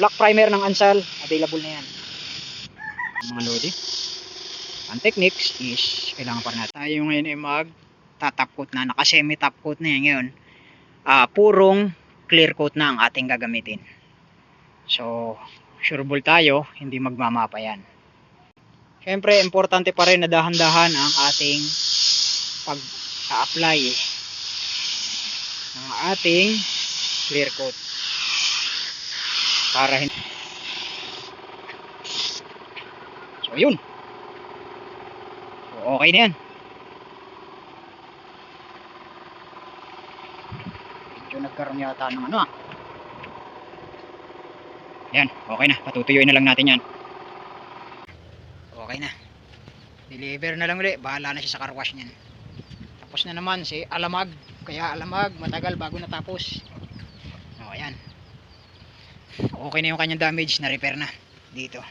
black primer ng Ansal, available na yan. Mga lodi. Ang techniques is, kailangan pa rin natin. Tayo ngayon ay mag tatap coat na, naka semi top coat na yan ngayon. Ah, purong clear coat na ang ating gagamitin. So, sure ball tayo, hindi magmamapa yan. Siyempre, importante pa rin na dahan-dahan ang ating pag-apply ng ating clear coat. Para hindi... So, yun. Okay na yan. Medyo nagkaroon yata ng ano ah. Yan, okay na. Patutuyuin na lang natin yan. Okay na. Deliver na lang ulit. Bahala na siya sa car wash niyan. Tapos na naman si Alamag. Kaya Alamag, matagal bago natapos. O, ayan. Okay na yung kanyang damage. Na-repair na. Dito.